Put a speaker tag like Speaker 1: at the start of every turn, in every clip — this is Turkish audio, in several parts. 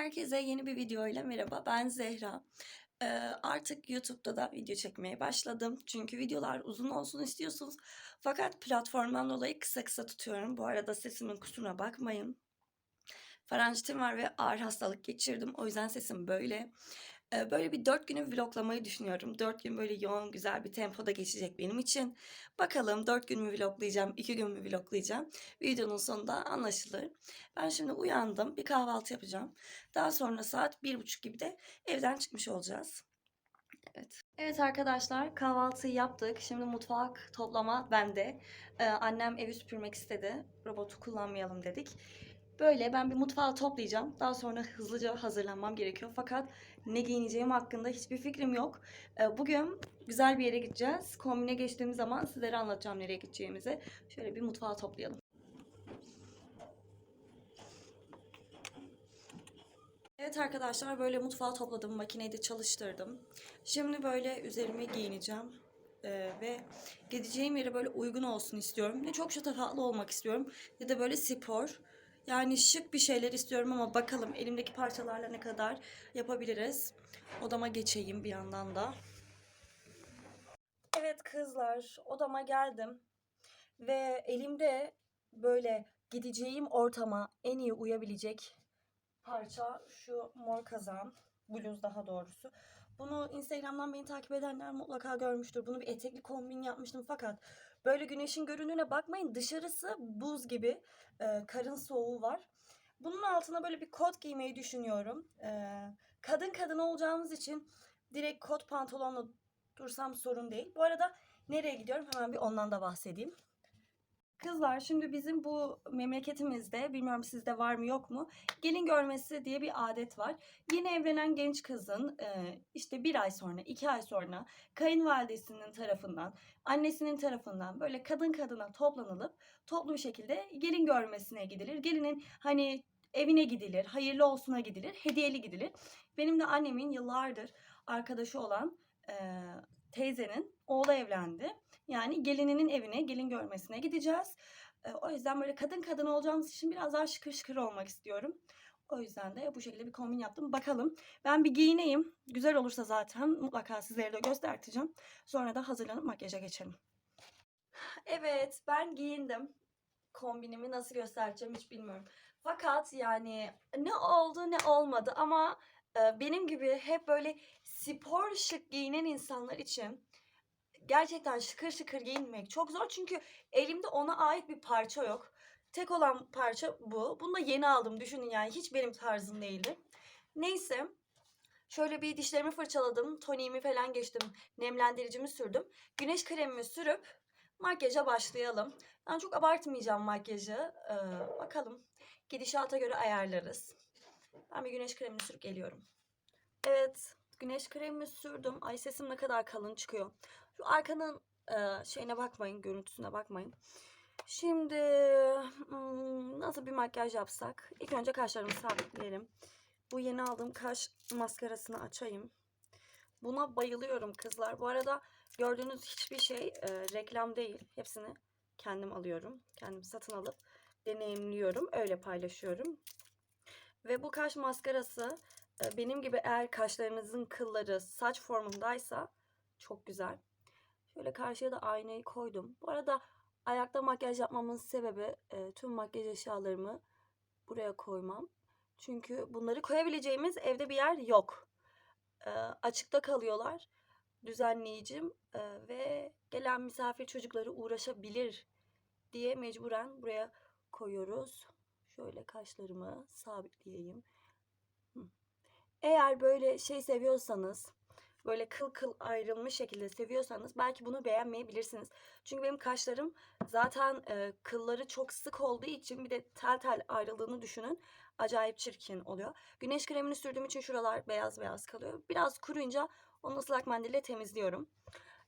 Speaker 1: Herkese yeni bir video ile merhaba. Ben Zehra. Ee, artık YouTube'da da video çekmeye başladım. Çünkü videolar uzun olsun istiyorsunuz. Fakat platformdan dolayı kısa kısa tutuyorum. Bu arada sesimin kusuruna bakmayın. Faranjitim var ve ağır hastalık geçirdim. O yüzden sesim böyle. Böyle bir dört günü vloglamayı düşünüyorum. Dört gün böyle yoğun güzel bir tempoda geçecek benim için. Bakalım dört gün mü vloglayacağım, iki gün mü vloglayacağım. Videonun sonunda anlaşılır. Ben şimdi uyandım. Bir kahvaltı yapacağım. Daha sonra saat bir buçuk gibi de evden çıkmış olacağız. Evet. Evet arkadaşlar kahvaltıyı yaptık. Şimdi mutfak toplama bende. Ee, annem evi süpürmek istedi. Robotu kullanmayalım dedik. Böyle ben bir mutfağı toplayacağım. Daha sonra hızlıca hazırlanmam gerekiyor. Fakat ne giyineceğim hakkında hiçbir fikrim yok. Ee, bugün güzel bir yere gideceğiz. Kombine geçtiğimiz zaman sizlere anlatacağım nereye gideceğimizi. Şöyle bir mutfağı toplayalım. Evet arkadaşlar böyle mutfağı topladım. Makineyi de çalıştırdım. Şimdi böyle üzerime giyineceğim. Ee, ve gideceğim yere böyle uygun olsun istiyorum. Ne çok şatafatlı olmak istiyorum. Ne de böyle spor. Yani şık bir şeyler istiyorum ama bakalım elimdeki parçalarla ne kadar yapabiliriz. Odama geçeyim bir yandan da. Evet kızlar odama geldim. Ve elimde böyle gideceğim ortama en iyi uyabilecek parça şu mor kazan. Bluz daha doğrusu. Bunu Instagram'dan beni takip edenler mutlaka görmüştür. Bunu bir etekli kombin yapmıştım fakat böyle güneşin göründüğüne bakmayın. Dışarısı buz gibi. e, karın soğuğu var. Bunun altına böyle bir kot giymeyi düşünüyorum. E, kadın kadın olacağımız için direkt kot pantolonla dursam sorun değil. Bu arada nereye gidiyorum hemen bir ondan da bahsedeyim. Kızlar şimdi bizim bu memleketimizde bilmiyorum sizde var mı yok mu gelin görmesi diye bir adet var. Yeni evlenen genç kızın e, işte bir ay sonra iki ay sonra kayınvalidesinin tarafından annesinin tarafından böyle kadın kadına toplanılıp toplu bir şekilde gelin görmesine gidilir. Gelinin hani evine gidilir, hayırlı olsuna gidilir, hediyeli gidilir. Benim de annemin yıllardır arkadaşı olan e, teyzenin oğlu evlendi. Yani gelininin evine, gelin görmesine gideceğiz. E, o yüzden böyle kadın kadın olacağımız için biraz daha şıkır şıkır olmak istiyorum. O yüzden de bu şekilde bir kombin yaptım. Bakalım. Ben bir giyineyim. Güzel olursa zaten mutlaka sizlere de göstereceğim. Sonra da hazırlanıp makyaja geçelim. Evet, ben giyindim. Kombinimi nasıl göstereceğim hiç bilmiyorum. Fakat yani ne oldu ne olmadı ama e, benim gibi hep böyle spor şık giyinen insanlar için gerçekten şıkır şıkır giyinmek çok zor. Çünkü elimde ona ait bir parça yok. Tek olan parça bu. Bunu da yeni aldım düşünün yani hiç benim tarzım değildi. Neyse şöyle bir dişlerimi fırçaladım. Toniğimi falan geçtim. Nemlendiricimi sürdüm. Güneş kremimi sürüp makyaja başlayalım. Ben çok abartmayacağım makyajı. Ee, bakalım gidişata göre ayarlarız. Ben bir güneş kremini sürüp geliyorum. Evet güneş kremimi sürdüm. Ay sesim ne kadar kalın çıkıyor. Şu arkanın e, şeyine bakmayın, görüntüsüne bakmayın. Şimdi hmm, nasıl bir makyaj yapsak? İlk önce kaşlarımı sabitleyelim. Bu yeni aldığım kaş maskarasını açayım. Buna bayılıyorum kızlar. Bu arada gördüğünüz hiçbir şey e, reklam değil. Hepsini kendim alıyorum. Kendim satın alıp deneyimliyorum. Öyle paylaşıyorum. Ve bu kaş maskarası e, benim gibi eğer kaşlarınızın kılları saç formundaysa çok güzel. Şöyle karşıya da aynayı koydum. Bu arada ayakta makyaj yapmamın sebebi e, tüm makyaj eşyalarımı buraya koymam. Çünkü bunları koyabileceğimiz evde bir yer yok. E, açıkta kalıyorlar. Düzenleyicim e, ve gelen misafir çocukları uğraşabilir diye mecburen buraya koyuyoruz. Şöyle kaşlarımı sabitleyeyim. Eğer böyle şey seviyorsanız böyle kıl kıl ayrılmış şekilde seviyorsanız belki bunu beğenmeyebilirsiniz. Çünkü benim kaşlarım zaten e, kılları çok sık olduğu için bir de tel tel ayrıldığını düşünün. Acayip çirkin oluyor. Güneş kremini sürdüğüm için şuralar beyaz beyaz kalıyor. Biraz kuruyunca onu ıslak mendille temizliyorum.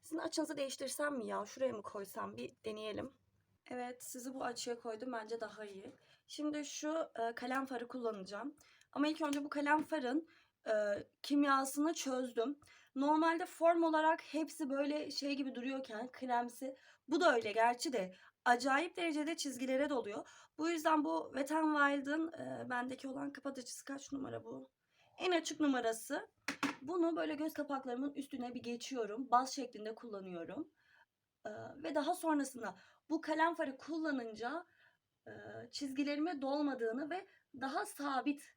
Speaker 1: Sizin açınızı değiştirsem mi ya? Şuraya mı koysam? Bir deneyelim. Evet sizi bu açıya koydum. Bence daha iyi. Şimdi şu e, kalem farı kullanacağım. Ama ilk önce bu kalem farın e, kimyasını çözdüm. Normalde form olarak hepsi böyle şey gibi duruyorken kremsi. Bu da öyle gerçi de acayip derecede çizgilere doluyor. Bu yüzden bu Wet n Wild'ın e, bendeki olan kapatıcısı kaç numara bu? En açık numarası. Bunu böyle göz kapaklarımın üstüne bir geçiyorum. Baz şeklinde kullanıyorum. E, ve daha sonrasında bu kalem farı kullanınca e, çizgilerime dolmadığını ve daha sabit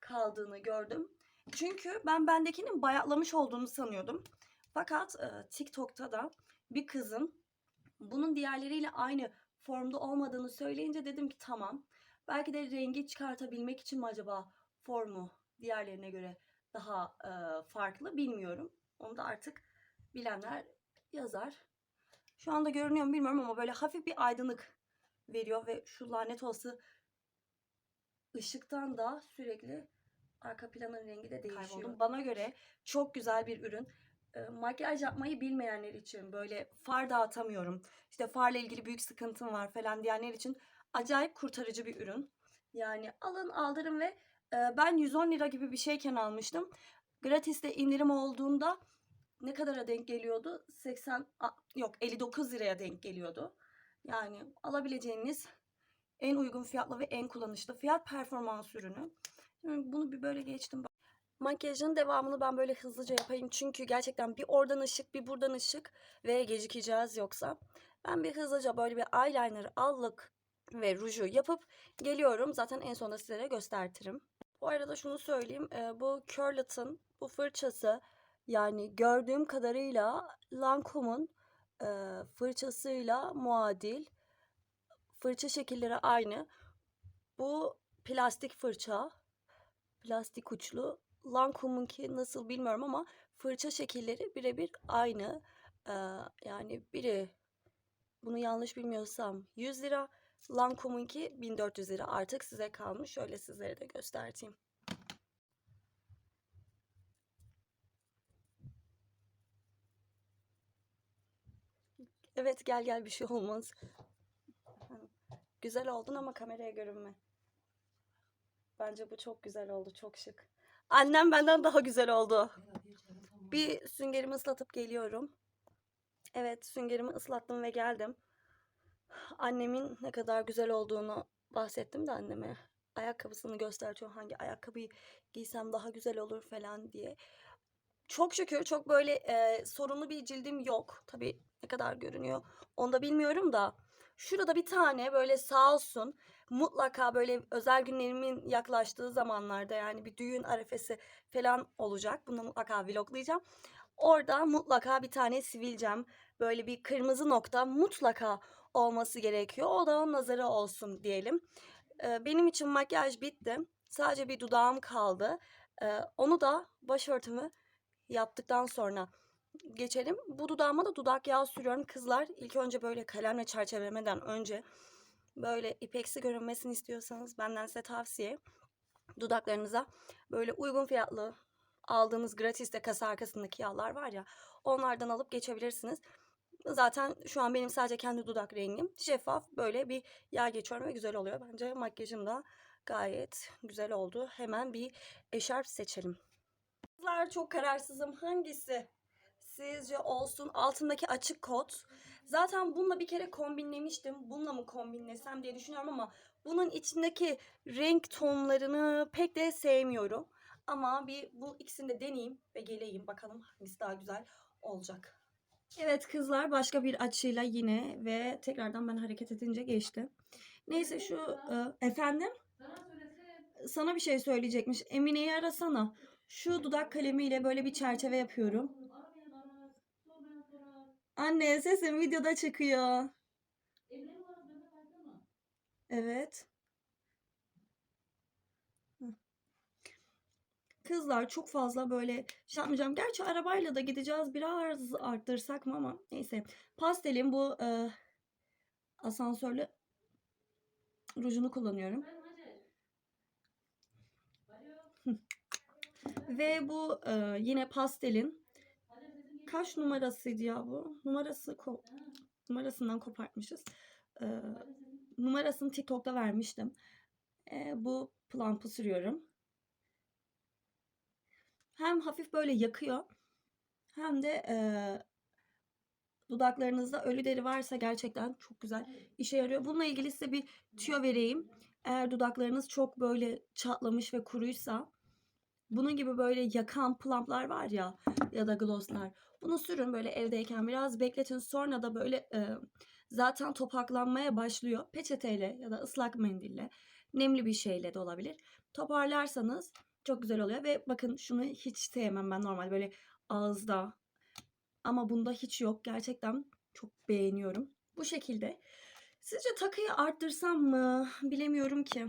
Speaker 1: kaldığını gördüm. Çünkü ben bendekinin bayatlamış olduğunu sanıyordum. Fakat e, TikTok'ta da bir kızın bunun diğerleriyle aynı formda olmadığını söyleyince dedim ki tamam. Belki de rengi çıkartabilmek için mi acaba formu diğerlerine göre daha e, farklı bilmiyorum. Onu da artık bilenler yazar. Şu anda görünüyor mu bilmiyorum ama böyle hafif bir aydınlık veriyor ve şu lanet olası ışıktan da sürekli arka planın rengi de değişiyor. Bana göre çok güzel bir ürün. E, makyaj yapmayı bilmeyenler için böyle far dağıtamıyorum. İşte farla ilgili büyük sıkıntım var falan diyenler için acayip kurtarıcı bir ürün. Yani alın aldırın ve e, ben 110 lira gibi bir şeyken almıştım. Gratis'te indirim olduğunda ne kadara denk geliyordu? 80 a- yok 59 liraya denk geliyordu. Yani alabileceğiniz en uygun fiyatlı ve en kullanışlı fiyat performans ürünü. Bunu bir böyle geçtim. Makyajın devamını ben böyle hızlıca yapayım. Çünkü gerçekten bir oradan ışık bir buradan ışık ve gecikeceğiz yoksa. Ben bir hızlıca böyle bir eyeliner, allık ve ruju yapıp geliyorum. Zaten en sonunda sizlere göstertirim. Bu arada şunu söyleyeyim. e, Bu Curlet'ın bu fırçası yani gördüğüm kadarıyla Lancome'un e, fırçasıyla muadil. Fırça şekilleri aynı. Bu plastik fırça. Plastik uçlu. Lancome'unki nasıl bilmiyorum ama fırça şekilleri birebir aynı. Ee, yani biri bunu yanlış bilmiyorsam 100 lira. Lancome'unki 1400 lira. Artık size kalmış. Şöyle sizlere de göstereyim. Evet gel gel bir şey olmaz. Güzel oldun ama kameraya görünme. Bence bu çok güzel oldu. Çok şık. Annem benden daha güzel oldu. Bir süngerimi ıslatıp geliyorum. Evet süngerimi ıslattım ve geldim. Annemin ne kadar güzel olduğunu bahsettim de anneme. Ayakkabısını göstertiyor. Hangi ayakkabıyı giysem daha güzel olur falan diye. Çok şükür çok böyle e, sorunlu bir cildim yok. Tabii ne kadar görünüyor onu da bilmiyorum da. Şurada bir tane böyle sağ olsun mutlaka böyle özel günlerimin yaklaştığı zamanlarda yani bir düğün arefesi falan olacak. Bunu mutlaka vloglayacağım. Orada mutlaka bir tane sivilcem böyle bir kırmızı nokta mutlaka olması gerekiyor. O da nazarı olsun diyelim. Ee, benim için makyaj bitti. Sadece bir dudağım kaldı. Ee, onu da başörtümü yaptıktan sonra geçelim. Bu dudağıma da dudak yağı sürüyorum. Kızlar ilk önce böyle kalemle çerçevelemeden önce böyle ipeksi görünmesini istiyorsanız benden size tavsiye. Dudaklarınıza böyle uygun fiyatlı aldığınız gratis'te kasa arkasındaki yağlar var ya onlardan alıp geçebilirsiniz. Zaten şu an benim sadece kendi dudak rengim şeffaf böyle bir yağ geçiyorum ve güzel oluyor. Bence makyajım da gayet güzel oldu. Hemen bir eşarp seçelim. Kızlar çok kararsızım. Hangisi sizce olsun? Altındaki açık kot. Zaten bununla bir kere kombinlemiştim. Bununla mı kombinlesem diye düşünüyorum ama bunun içindeki renk tonlarını pek de sevmiyorum. Ama bir bu ikisini de deneyeyim ve geleyim. Bakalım hangisi daha güzel olacak. Evet kızlar başka bir açıyla yine ve tekrardan ben hareket edince geçti. Neyse şu e, efendim sana bir şey söyleyecekmiş. Emine'yi arasana. Şu dudak kalemiyle böyle bir çerçeve yapıyorum. Anne sesim videoda çıkıyor. Evet. Kızlar çok fazla böyle şey yapmayacağım. Gerçi arabayla da gideceğiz. Biraz arttırsak mı ama neyse. Pastelin bu e, asansörlü rujunu kullanıyorum. Ve bu e, yine pastelin kaç numarasıydı ya bu? Numarası ko- numarasından kopartmışız. E, numarasını TikTok'ta vermiştim. E, bu plump'ı sürüyorum. Hem hafif böyle yakıyor hem de e, Dudaklarınızda ölü deri varsa gerçekten çok güzel işe yarıyor. Bununla ilgili size bir tüyo vereyim. Eğer dudaklarınız çok böyle çatlamış ve kuruysa bunun gibi böyle yakan plumplar var ya ya da glosslar. Bunu sürün böyle evdeyken biraz bekletin. Sonra da böyle e, zaten topaklanmaya başlıyor. Peçeteyle ya da ıslak mendille nemli bir şeyle de olabilir. Toparlarsanız çok güzel oluyor ve bakın şunu hiç sevmem ben normal böyle ağızda ama bunda hiç yok. Gerçekten çok beğeniyorum. Bu şekilde. Sizce takıyı arttırsam mı? Bilemiyorum ki.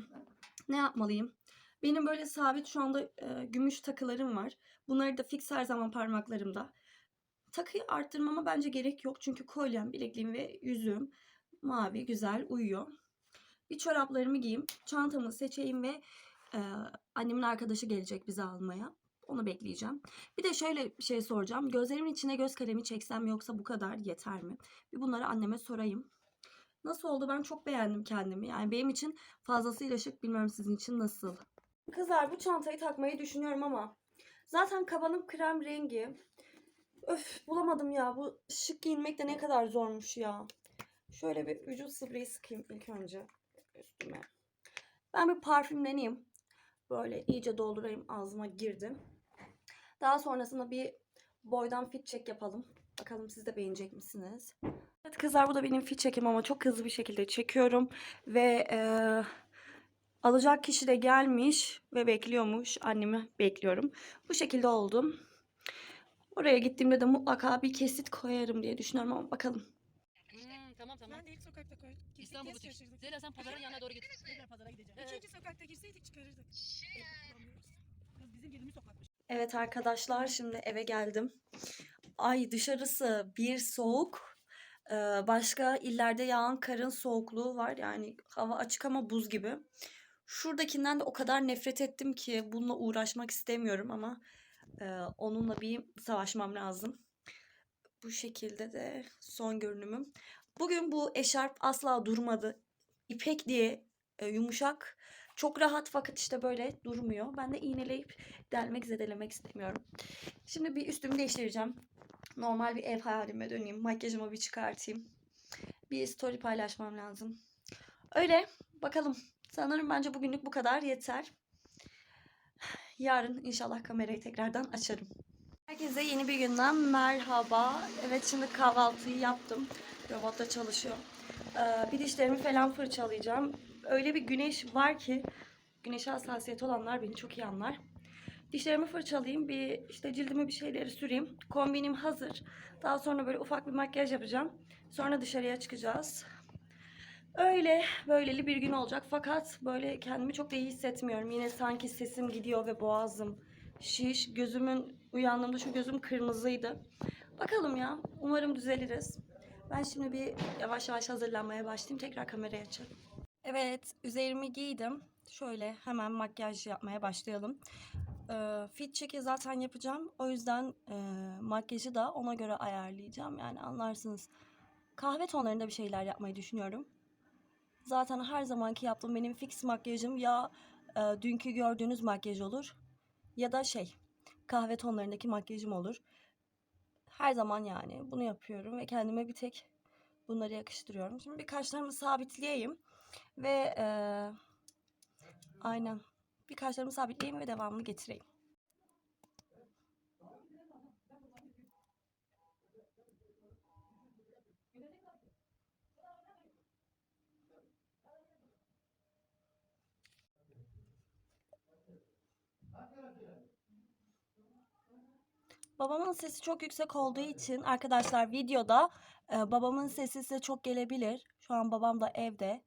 Speaker 1: Ne yapmalıyım? Benim böyle sabit şu anda e, gümüş takılarım var. Bunları da fix her zaman parmaklarımda. Takıyı arttırmama bence gerek yok. Çünkü kolyem, bilekliğim ve yüzüğüm mavi, güzel uyuyor. Bir çoraplarımı giyeyim, çantamı seçeyim ve e, annemin arkadaşı gelecek bizi almaya. Onu bekleyeceğim. Bir de şöyle bir şey soracağım. Gözlerimin içine göz kalemi çeksem yoksa bu kadar yeter mi? Bir bunları anneme sorayım. Nasıl oldu? Ben çok beğendim kendimi. Yani benim için fazlasıyla şık. Bilmiyorum sizin için nasıl? Kızlar bu çantayı takmayı düşünüyorum ama zaten kabanım krem rengi. Öf bulamadım ya. Bu şık giyinmek de ne kadar zormuş ya. Şöyle bir vücut spreyi sıkayım ilk önce üstüme. Ben bir parfümleneyim. Böyle iyice doldurayım ağzıma girdim. Daha sonrasında bir boydan fit check yapalım. Bakalım siz de beğenecek misiniz? Evet kızlar bu da benim fit check'im ama çok hızlı bir şekilde çekiyorum. Ve eee, alacak kişi de gelmiş ve bekliyormuş. Annemi bekliyorum. Bu şekilde oldum. Oraya gittiğimde de mutlaka bir kesit koyarım diye düşünüyorum ama bakalım.
Speaker 2: Hmm, tamam tamam.
Speaker 3: Ben de ilk sokakta koyduk. Girdik
Speaker 2: İstanbul
Speaker 3: diye
Speaker 2: butik.
Speaker 3: şaşırdık.
Speaker 2: Zeyla sen pazarın yanına doğru git.
Speaker 3: Tekrar pazara gideceğim.
Speaker 2: Evet.
Speaker 3: İkinci sokakta girseydik çıkarırdık. Bulamıyoruz. Kız bizim girdiğimiz sokakmış.
Speaker 1: Evet arkadaşlar şimdi eve geldim. Ay dışarısı bir soğuk. Ee, Başka illerde yağan karın soğukluğu var. Yani hava açık ama buz gibi. Şuradakinden de o kadar nefret ettim ki bununla uğraşmak istemiyorum ama e, onunla bir savaşmam lazım. Bu şekilde de son görünümüm. Bugün bu eşarp asla durmadı. İpek diye e, yumuşak. Çok rahat fakat işte böyle durmuyor. Ben de iğneleyip delmek zedelemek istemiyorum. Şimdi bir üstümü değiştireceğim. Normal bir ev halime döneyim. Makyajımı bir çıkartayım. Bir story paylaşmam lazım. Öyle bakalım. Sanırım bence bugünlük bu kadar yeter. Yarın inşallah kamerayı tekrardan açarım. Herkese yeni bir günden merhaba. Evet şimdi kahvaltıyı yaptım. Robotta çalışıyor. Ee, bir dişlerimi falan fırçalayacağım. Öyle bir güneş var ki güneşe hassasiyeti olanlar beni çok iyi anlar. Dişlerimi fırçalayayım, bir işte cildime bir şeyleri süreyim. Kombinim hazır. Daha sonra böyle ufak bir makyaj yapacağım. Sonra dışarıya çıkacağız. Öyle böyleli bir gün olacak fakat böyle kendimi çok da iyi hissetmiyorum. Yine sanki sesim gidiyor ve boğazım şiş. Gözümün uyandığımda şu gözüm kırmızıydı. Bakalım ya. Umarım düzeliriz. Ben şimdi bir yavaş yavaş hazırlanmaya başlayayım. Tekrar kamerayı açarım. Evet, üzerimi giydim. Şöyle hemen makyaj yapmaya başlayalım. Ee, fit check'i zaten yapacağım. O yüzden e, makyajı da ona göre ayarlayacağım. Yani anlarsınız. Kahve tonlarında bir şeyler yapmayı düşünüyorum. Zaten her zamanki yaptığım benim fix makyajım ya e, dünkü gördüğünüz makyaj olur ya da şey kahve tonlarındaki makyajım olur. Her zaman yani bunu yapıyorum ve kendime bir tek bunları yakıştırıyorum. Şimdi bir kaşlarımı sabitleyeyim ve e, aynen bir kaşlarımı sabitleyeyim ve devamını getireyim. Babamın sesi çok yüksek olduğu için arkadaşlar videoda e, babamın sesi size çok gelebilir. Şu an babam da evde.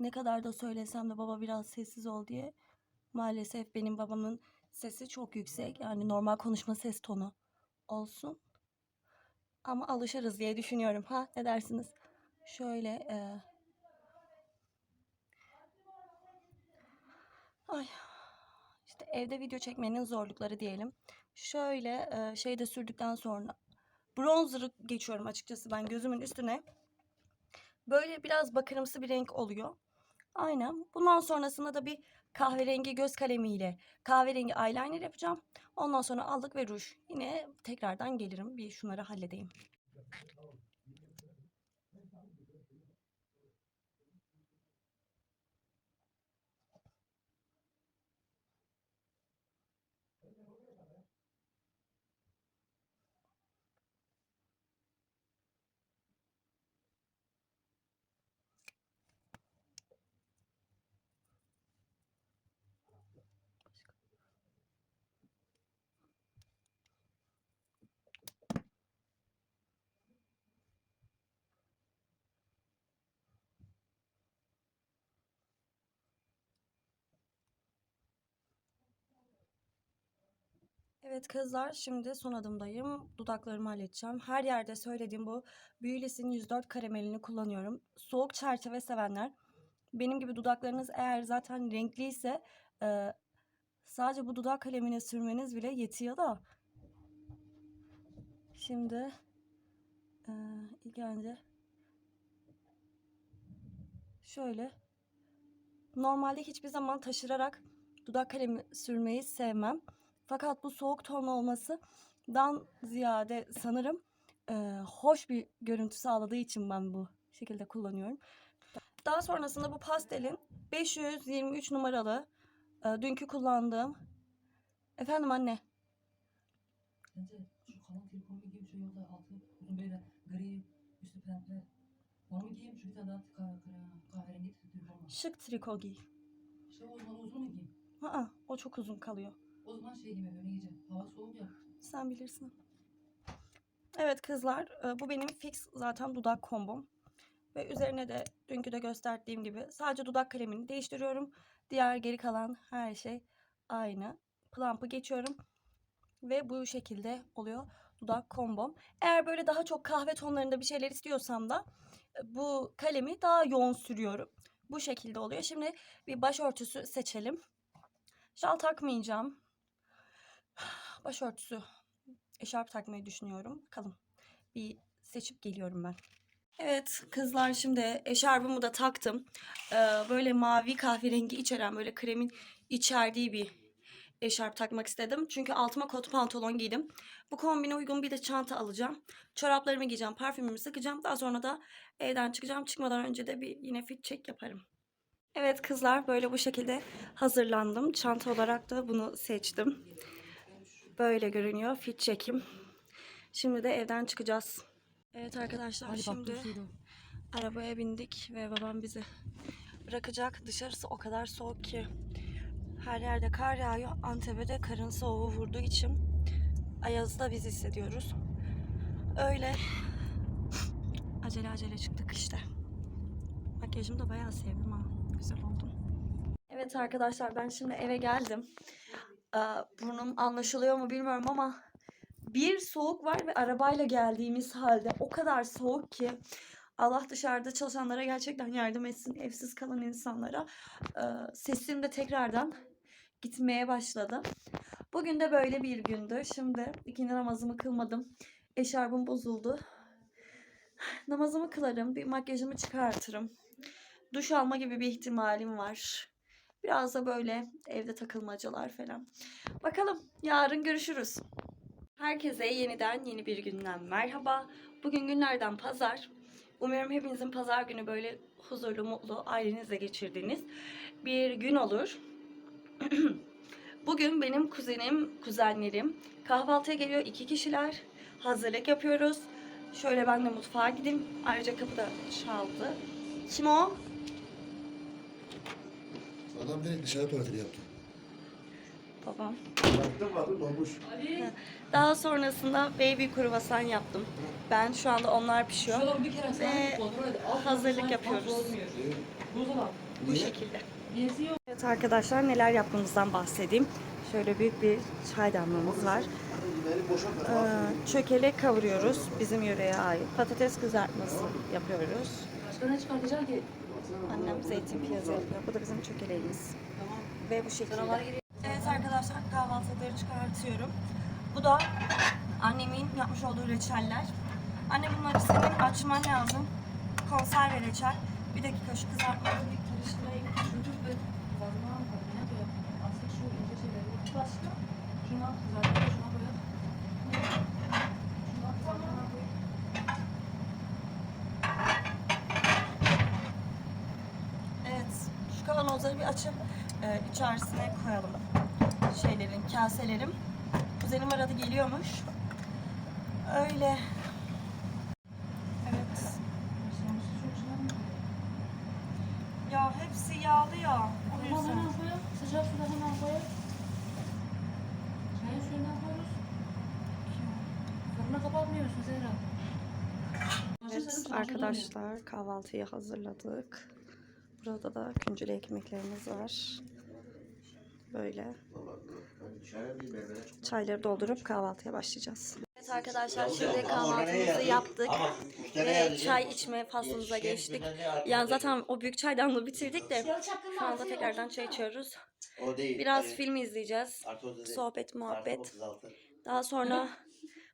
Speaker 1: Ne kadar da söylesem de baba biraz sessiz ol diye. Maalesef benim babamın sesi çok yüksek. Yani normal konuşma ses tonu olsun. Ama alışırız diye düşünüyorum. Ha ne dersiniz? Şöyle e... Ay. İşte evde video çekmenin zorlukları diyelim. Şöyle e, şeyde sürdükten sonra bronzer'ı geçiyorum açıkçası ben gözümün üstüne. Böyle biraz bakırımsı bir renk oluyor. Aynen. Bundan sonrasında da bir kahverengi göz kalemiyle kahverengi eyeliner yapacağım. Ondan sonra allık ve ruj. Yine tekrardan gelirim. Bir şunları halledeyim. Evet kızlar şimdi son adımdayım. Dudaklarımı halledeceğim. Her yerde söylediğim bu Büyüles'in 104 karamelini kullanıyorum. Soğuk çerçeve sevenler benim gibi dudaklarınız eğer zaten renkliyse e, sadece bu dudak kalemine sürmeniz bile yetiyor da. Şimdi e, ilk önce şöyle normalde hiçbir zaman taşırarak dudak kalemi sürmeyi sevmem. Fakat bu soğuk ton olmasından ziyade sanırım e, hoş bir görüntü sağladığı için ben bu şekilde kullanıyorum. Daha sonrasında bu pastelin 523 numaralı e, dünkü kullandığım efendim anne şık triko giy.
Speaker 4: Şey o zaman uzun mu giyeyim?
Speaker 1: Aa, o çok uzun kalıyor.
Speaker 4: O zaman şey giyeyim böyle gece. Hava soğuk ya.
Speaker 1: Sen bilirsin. Evet kızlar, e, bu benim fix zaten dudak kombom. Ve üzerine de dünkü de gösterdiğim gibi sadece dudak kalemini değiştiriyorum. Diğer geri kalan her şey aynı. Plump'ı geçiyorum. Ve bu şekilde oluyor dudak kombom. Eğer böyle daha çok kahve tonlarında bir şeyler istiyorsam da e, bu kalemi daha yoğun sürüyorum. Bu şekilde oluyor. Şimdi bir başörtüsü seçelim. Şal takmayacağım. Başörtüsü eşarp takmayı düşünüyorum. Bakalım. Bir seçip geliyorum ben. Evet kızlar şimdi eşarbımı da taktım. Ee, böyle mavi kahverengi içeren böyle kremin içerdiği bir eşarp takmak istedim. Çünkü altıma kot pantolon giydim. Bu kombine uygun bir de çanta alacağım. Çoraplarımı giyeceğim, parfümümü sıkacağım. Daha sonra da evden çıkacağım. Çıkmadan önce de bir yine fit check yaparım. Evet kızlar böyle bu şekilde hazırlandım. Çanta olarak da bunu seçtim. Böyle görünüyor. Fit çekim. Şimdi de evden çıkacağız. Evet arkadaşlar şimdi arabaya bindik ve babam bizi bırakacak. Dışarısı o kadar soğuk ki her yerde kar yağıyor. Antep'e de karın soğuğu vurduğu için Ayaz'da biz hissediyoruz. Öyle acele acele çıktık işte. Makyajımı da bayağı sevdim ha. Güzel oldum. Evet arkadaşlar ben şimdi eve geldim. Aa, burnum anlaşılıyor mu bilmiyorum ama bir soğuk var ve arabayla geldiğimiz halde o kadar soğuk ki Allah dışarıda çalışanlara gerçekten yardım etsin. Evsiz kalan insanlara. Ee, sesim de tekrardan gitmeye başladı. Bugün de böyle bir gündü. Şimdi ikindi namazımı kılmadım. Eşarbım bozuldu. Namazımı kılarım. Bir makyajımı çıkartırım. Duş alma gibi bir ihtimalim var. Biraz da böyle evde takılmacalar falan. Bakalım yarın görüşürüz. Herkese yeniden yeni bir günden merhaba. Bugün günlerden pazar. Umarım hepinizin pazar günü böyle huzurlu, mutlu, ailenizle geçirdiğiniz bir gün olur. Bugün benim kuzenim, kuzenlerim kahvaltıya geliyor. iki kişiler. Hazırlık yapıyoruz. Şöyle ben de mutfağa gideyim. Ayrıca kapı da çaldı. Kim o?
Speaker 5: Adam direkt dışarı tuvaletini yaptı.
Speaker 1: Babam.
Speaker 5: Baktım vardı dolmuş.
Speaker 1: Daha sonrasında baby kruvasan yaptım. Ben şu anda onlar pişiyor.
Speaker 4: Şuradan bir kere
Speaker 1: Ve hazırlık yapıyoruz. Bu şekilde.
Speaker 4: Geziyor.
Speaker 1: Evet arkadaşlar neler yaptığımızdan bahsedeyim. Şöyle büyük bir çay damlamız var. Ee, çökelek kavuruyoruz. Bizim yöreye ait. Patates kızartması yapıyoruz.
Speaker 4: Başka ne çıkartacak ki?
Speaker 1: Annem zeytin piyazı yapıyor. Bu da bizim çökeleğimiz.
Speaker 4: Tamam.
Speaker 1: Ve bu şekilde. Evet arkadaşlar kahvaltıları çıkartıyorum. Bu da annemin yapmış olduğu reçeller. Anne bunları senin açman lazım. Konserve reçel. Bir dakika şu kızartmayı bir karıştırayım.
Speaker 4: Çocuk ve fazla ne yapıyor? Aslında şu ince şeyleri başka. Şuna zaten şuna koyalım. Şuna tamam.
Speaker 1: kavanozları bir açıp e, içerisine koyalım. Şeylerin, kaselerim. Kuzenim aradı geliyormuş. Öyle. Evet. Ya hepsi yağlı ya. O
Speaker 4: Hemen
Speaker 1: yüzden.
Speaker 4: hemen koyalım. Sıcak suda hemen koyalım. Çayın suyundan koyuyoruz. Fırını kapatmıyorsun Zehra.
Speaker 1: Evet arkadaşlar kahvaltıyı hazırladık. Burada da küncülü ekmeklerimiz var. Böyle. Çayları doldurup kahvaltıya başlayacağız. Evet arkadaşlar şimdi kahvaltımızı yaptık ve çay içme faslımıza geçtik. Yani zaten o büyük çaydanlığı bitirdik de şu anda tekrardan çay içiyoruz. Biraz film izleyeceğiz. Sohbet, muhabbet. Daha sonra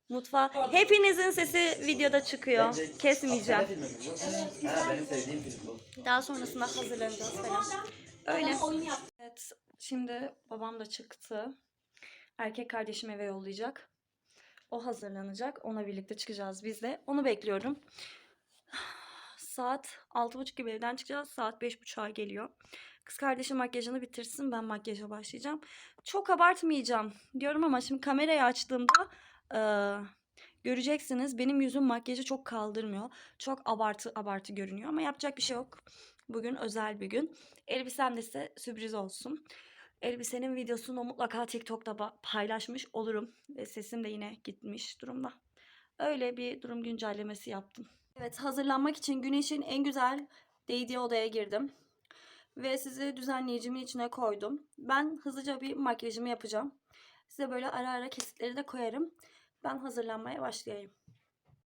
Speaker 1: mutfağa. Hepinizin sesi videoda çıkıyor. Kesmeyeceğim.
Speaker 6: Aslında film mi bu? Ha, benim sevdiğim film bu.
Speaker 1: Daha sonrasında hazırlanacağız falan. Öyle. Evet. Şimdi babam da çıktı. Erkek kardeşim eve yollayacak. O hazırlanacak. Ona birlikte çıkacağız biz de. Onu bekliyorum. Saat 6.30 gibi evden çıkacağız. Saat 5.30'a geliyor. Kız kardeşim makyajını bitirsin. Ben makyaja başlayacağım. Çok abartmayacağım diyorum ama şimdi kamerayı açtığımda eee, göreceksiniz. Benim yüzüm makyajı çok kaldırmıyor. Çok abartı abartı görünüyor ama yapacak bir şey yok. Bugün özel bir gün. Elbisem de size sürpriz olsun. Elbisenin videosunu mutlaka TikTok'ta paylaşmış olurum. Ve sesim de yine gitmiş durumda. Öyle bir durum güncellemesi yaptım. Evet hazırlanmak için güneşin en güzel değdiği odaya girdim. Ve sizi düzenleyicimin içine koydum. Ben hızlıca bir makyajımı yapacağım. Size böyle ara ara kesitleri de koyarım. Ben hazırlanmaya başlayayım.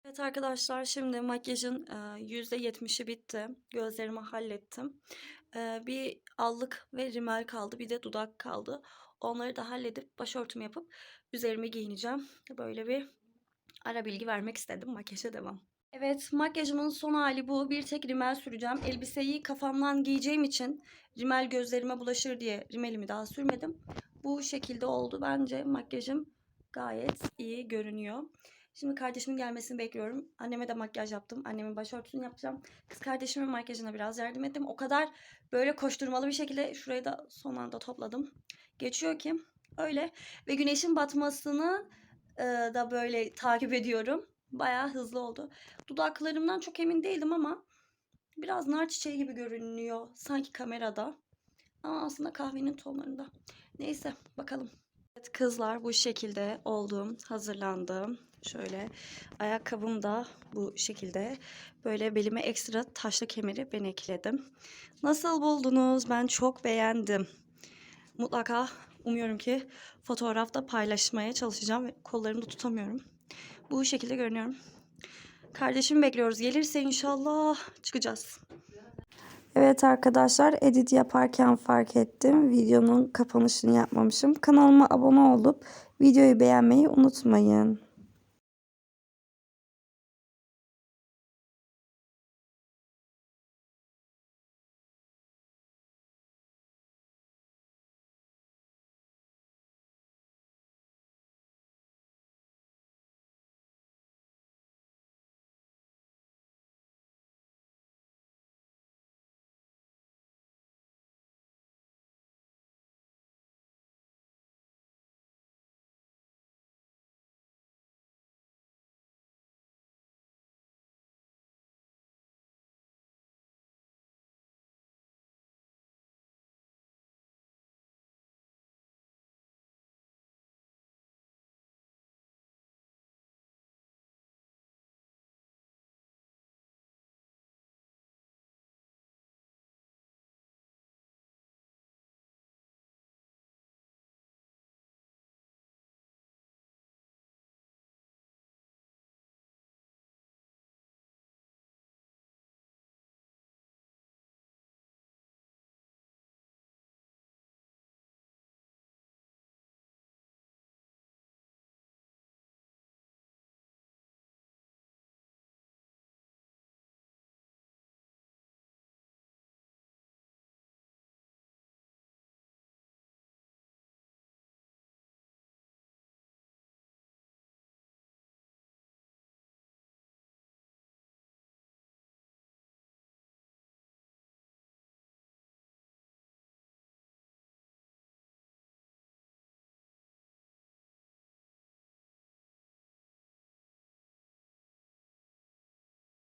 Speaker 1: Evet arkadaşlar şimdi makyajın e, %70'i bitti. Gözlerimi hallettim. E, Bir allık ve rimel kaldı. Bir de dudak kaldı. Onları da halledip başörtümü yapıp üzerime giyineceğim. Böyle bir ara bilgi vermek istedim. Makyaja devam. Evet makyajımın son hali bu. Bir tek rimel süreceğim. Elbiseyi kafamdan giyeceğim için rimel gözlerime bulaşır diye rimelimi daha sürmedim. Bu şekilde oldu. Bence makyajım gayet iyi görünüyor. Şimdi kardeşimin gelmesini bekliyorum. Anneme de makyaj yaptım. Annemin başörtüsünü yapacağım. Kız kardeşimin makyajına biraz yardım ettim. O kadar böyle koşturmalı bir şekilde şurayı da son anda topladım. Geçiyor ki öyle. Ve güneşin batmasını e, da böyle takip ediyorum. Bayağı hızlı oldu. Dudaklarımdan çok emin değildim ama biraz nar çiçeği gibi görünüyor sanki kamerada. Ama aslında kahvenin tonlarında. Neyse bakalım. Evet kızlar bu şekilde oldum. Hazırlandım. Şöyle ayakkabım da bu şekilde. Böyle belime ekstra taşlı kemeri ben ekledim. Nasıl buldunuz? Ben çok beğendim. Mutlaka umuyorum ki fotoğrafta paylaşmaya çalışacağım kollarımı da tutamıyorum. Bu şekilde görünüyorum. Kardeşimi bekliyoruz. Gelirse inşallah çıkacağız. Evet arkadaşlar edit yaparken fark ettim. Videonun kapanışını yapmamışım. Kanalıma abone olup videoyu beğenmeyi unutmayın.